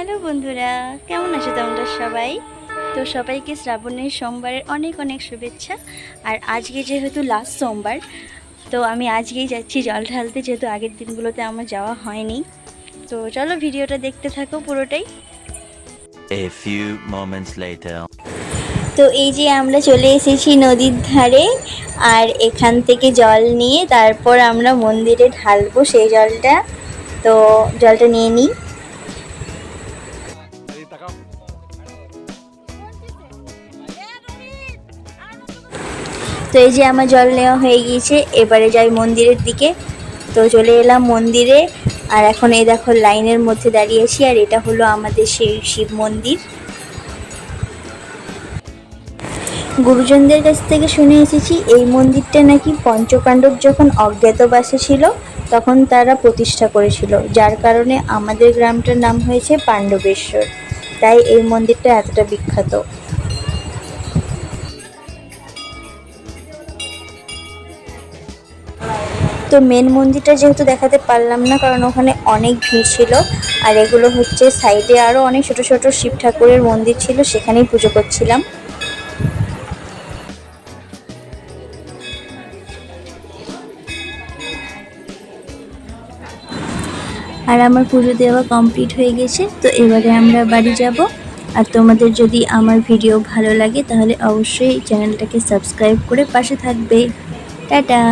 Hello বন্ধুরা কেমন আছো তোমরা সবাই? তো সবাইকে শ্রাবণের সোমবারের অনেক অনেক শুভেচ্ছা। আর আজকে যেহেতু লাস্ট সোমবার তো আমি আজকেই যাচ্ছি জল ঢালতে যেহেতু আগের দিনগুলোতে আমার যাওয়া হয়নি। তো চলো ভিডিওটা দেখতে থাকো পুরোটাই। A few moments later. তো এই যে আমরা চলে এসেছি নদীর ধারে আর এখান থেকে জল নিয়ে তারপর আমরা মন্দিরে ঢালবো সেই জলটা। তো জলটা নিয়ে নিই। তো এই যে আমার জল নেওয়া হয়ে গিয়েছে, এবারে যাই মন্দিরের দিকে। তো চলে এলাম মন্দিরে, আর এখন এই দেখো লাইনের মধ্যে দাঁড়িয়েছি আর এটা হলো আমাদের সেই শিব মন্দির। গুরুজনদের কাছ থেকে শুনে এসেছি, এই মন্দিরটা নাকি পঞ্চপাণ্ডব যখন অজ্ঞাতবাসে ছিল, তখন তারা প্রতিষ্ঠা করেছিল, যার কারণে আমাদের গ্রামটার নাম হয়েছে পাণ্ডবেশ্বর। তাই এই মন্দিরটা এতটা বিখ্যাত। তো মেন মন্দিরটা যেহেতু দেখাতে পারলাম না, কারণ ওখানে অনেক ভিড় ছিল। আর এগুলো হচ্ছে সাইডে আরও অনেক ছোট ছোট শিব ঠাকুরের মন্দির ছিল, সেখানেই পুজো করছিলাম। আর আমার পুজো দেওয়া কমপ্লিট হয়ে গেছে, তো এবারে আমরা বাড়ি যাব। আর তোমাদের যদি আমার ভিডিও ভালো লাগে, তাহলে অবশ্যই চ্যানেলটাকে সাবস্ক্রাইব করে পাশে থাকবে। টাটা!